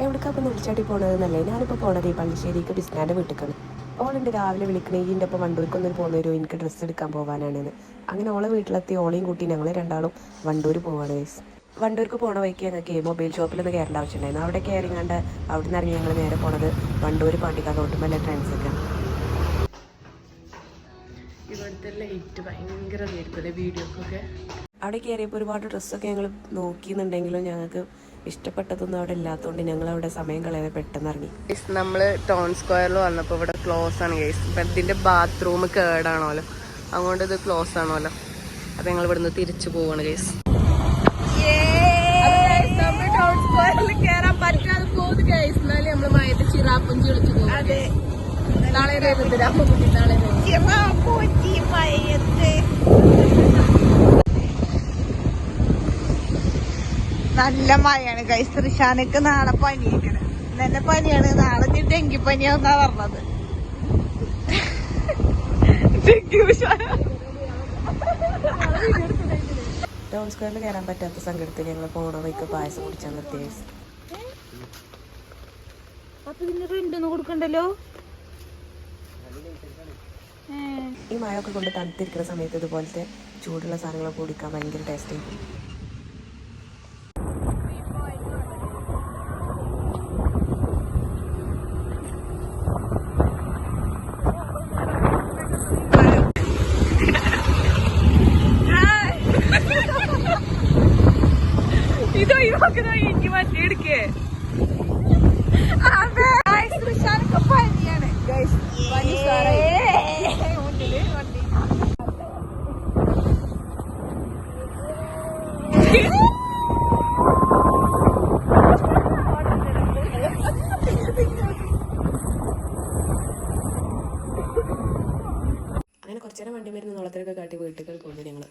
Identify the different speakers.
Speaker 1: എവിടേക്കാ ഇപ്പം വിളിച്ചാട്ടി പോണത് എന്നല്ലേ ഞാനിപ്പോൾ പോണത് ഈ പള്ളിശ്ശേരിക്ക് ബിസ്നാന്റെ വീട്ടിലേക്കാണ് ഓളുണ്ട് രാവിലെ വിളിക്കണേ? ഇതിന്റെ ഒപ്പം വണ്ടൂർക്കൊന്നും പോകുന്ന ഒരു എനിക്ക് ഡ്രസ്സ് എടുക്കാൻ പോകാനാണെന്ന് അങ്ങനെ ഓളെ വീട്ടിലെത്തി ഓളെയും കൂട്ടി ഞങ്ങൾ രണ്ടാളും വണ്ടൂർ പോവാണ് വയസ്സ് വണ്ടൂർക്ക് പോണ വഴിക്ക് ഞങ്ങൾക്ക് മൊബൈൽ ഷോപ്പിലൊന്ന് കയറേണ്ട ആവശ്യമുണ്ടായിരുന്നു അവിടെ കയറിങ്ങാണ്ട് അവിടെ നിന്ന് ഇറങ്ങി ഞങ്ങൾ നേരെ പോണത് വണ്ടൂർ പാണ്ടിക്കാട് ഓട്ടുമല്ല ട്രാൻസൊക്കെയാണ്
Speaker 2: ഇവിടുത്തെ ലൈറ്റ് ഭയങ്കര വീഡിയോക്കൊക്കെ
Speaker 1: അവിടെ കയറിയപ്പോൾ ഒരുപാട് ഡ്രസ്സൊക്കെ ഞങ്ങൾ നോക്കിയെന്നുണ്ടെങ്കിലും ഞങ്ങൾക്ക് ഇഷ്ടപ്പെട്ടതൊന്നും അവിടെ ഇല്ലാത്തതുകൊണ്ട് ഞങ്ങൾ അവിടെ സമയം കളയാതെ പെട്ടെന്ന് ഇറങ്ങി
Speaker 2: നമ്മൾ ടൗൺ സ്ക്വയറിൽ വന്നപ്പോൾ ഇവിടെ ക്ലോസ് ആണ് ഗൈസ് ഇപ്പം ഇതിന്റെ ബാത്റൂം കേടാണോലോ? അതുകൊണ്ട് ഇത് ക്ലോസ് ആണോലോ? അപ്പം ഞങ്ങൾ ഇവിടുന്ന് തിരിച്ചു പോവാണ് ഗൈസ് ചിറാപ്പുഞ്ചി വിളിച്ചു പോകും നാളെ നാളെ
Speaker 3: നല്ല മഴയാണ് കൈസ് റിഷാനക്ക് നാളെ പനിയാണ് ഇന്നെ പനിയാണ്. നാളെ നീ ഡെങ്കിപ്പനിയാന്നാ പറഞ്ഞത്. ഡെങ്കി
Speaker 1: ടൗൺ സ്ക്വയറിൽ കയറാൻ പറ്റാത്ത സങ്കടത്തിൽ ഞങ്ങൾ പോണ വഴിക്ക് പായസം കുടിച്ചാൽ നിർത്തിയ.
Speaker 3: അപ്പൊ ഇതിന് റെന്റ് ഒന്നും കൊടുക്കണ്ടല്ലോ?
Speaker 1: ഈ മഴയൊക്കെ കൊണ്ട് തണുത്തിരിക്കുന്ന സമയത്ത് ഇതുപോലത്തെ ചൂടുള്ള സാധനങ്ങളൊക്കെ കുടിക്കാൻ ഭയങ്കര ടേസ്റ്റ് ആയിരിക്കും.
Speaker 2: ഇതോ ഇവക്കിതോ എനിക്ക് മറ്റേ എടുക്കേ
Speaker 1: അങ്ങനെ കുറച്ചേരം വണ്ടി വരുന്ന നോളത്തിലൊക്കെ കാട്ടി വീട്ടുകൾ പോകുന്നു ഞങ്ങൾ